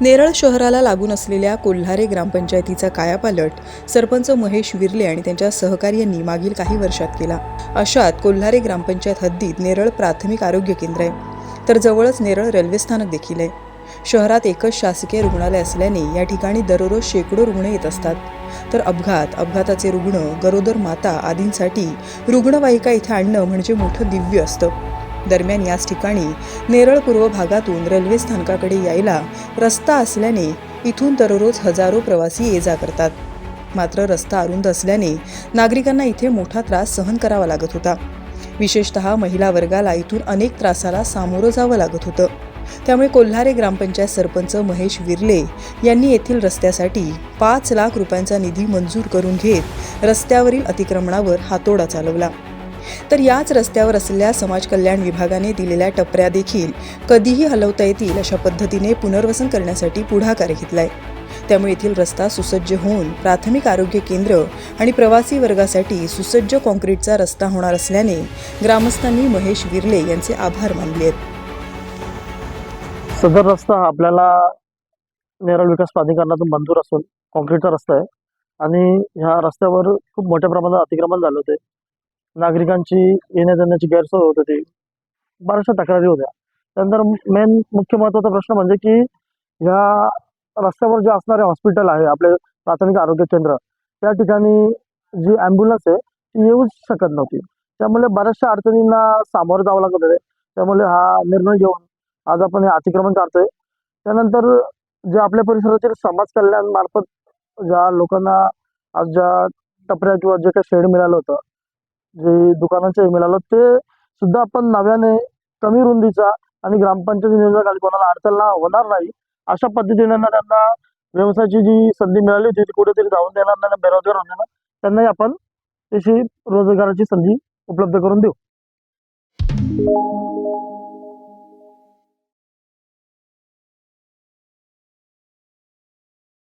नेरळ शहराला लागून असलेल्या कोल्हारे ग्रामपंचायतीचा कायापालट सरपंच महेश विरले आणि त्यांच्या सहकार्यांनी मागील काही वर्षात केला. अशात कोल्हारे ग्रामपंचायत हद्दीत नेरळ प्राथमिक आरोग्य केंद्र आहे. तर जवळच नेरळ रेल्वे स्थानक देखील आहे. शहरात एकच शासकीय रुग्णालय असल्याने या ठिकाणी दररोज शेकडो रुग्ण येत असतात. तर अपघात अपघाताचे रुग्ण गरोदर माता आदींसाठी रुग्णवाहिका इथे आणणं म्हणजे मोठं दिव्य असतं. दरम्यान याच ठिकाणी नेरळ पूर्व भागातून रेल्वे स्थानकाकडे यायला रस्ता असल्याने इथून दररोज हजारो प्रवासी ये जा करतात. मात्र रस्ता अरुंद असल्याने नागरिकांना इथे मोठा त्रास सहन करावा लागत होता. विशेषतः महिला वर्गाला इथून अनेक त्रासाला सामोरं जावं लागत होतं. त्यामुळे कोल्हारे ग्रामपंचायत सरपंच महेश विरले यांनी येथील रस्त्यासाठी पाच लाख रुपयांचा निधी मंजूर करून घेत रस्त्यावरील अतिक्रमणावर हातोडा चालवला. तर याच रस्त्यावर असलेल्या समाज कल्याण विभागाने दिलेल्या टपऱ्या देखील कधीही हलवता येतील अशा पद्धतीने पुनर्वसन करण्यासाठी पुढाकार घेतलाय. त्यामुळे येथील रस्ता सुसज्ज होऊन प्राथमिक आरोग्य केंद्र आणि प्रवासी वर्गासाठी सुसज्ज कॉन्क्रीटचा रस्ता होणार असल्याने ग्रामस्थांनी महेश विरले यांचे आभार मानले आहेत. सदर रस्ता आपल्याला नेरळ विकास प्राधिकरणातून मंजूर असून कॉन्क्रीटचा रस्ता आहे. आणि ह्या रस्त्यावर खूप मोठ्या प्रमाणात अतिक्रमण झाले होते. नागरिकांची येण्या जाण्याची गैरसोय होत होती. बऱ्याचशा तक्रारी होत्या. त्यानंतर मेन मुख्य महत्त्वाचा प्रश्न म्हणजे की ह्या रस्त्यावर जे असणारे हॉस्पिटल आहे आपले प्राथमिक आरोग्य केंद्र त्या ठिकाणी जी ॲम्ब्युलन्स आहे ती येऊच शकत नव्हती. त्यामुळे बऱ्याचशा अडचणींना सामोरं जावं लागत होते. त्यामुळे हा निर्णय घेऊन आज आपण हे अतिक्रमण काढतोय त्यानंतर जे आपल्या परिसरातील समाज कल्याण मार्फत ज्या लोकांना आज ज्या टपऱ्या किंवा जे काही शेड मिळालं होतं जे दुकानाचं मिळालं ते सुद्धा आपण नव्याने कमी रुंदीचा आणि ग्रामपंचायत नियोजनाखाली कोणाला अडचण होणार नाही अशा पद्धतीने त्यांना व्यवसायाची जी संधी मिळाली होती ती कुठेतरी जाऊन देणार नाही बेरोजगार होणार त्यांनाही आपण तशी रोजगाराची संधी उपलब्ध करून देऊ.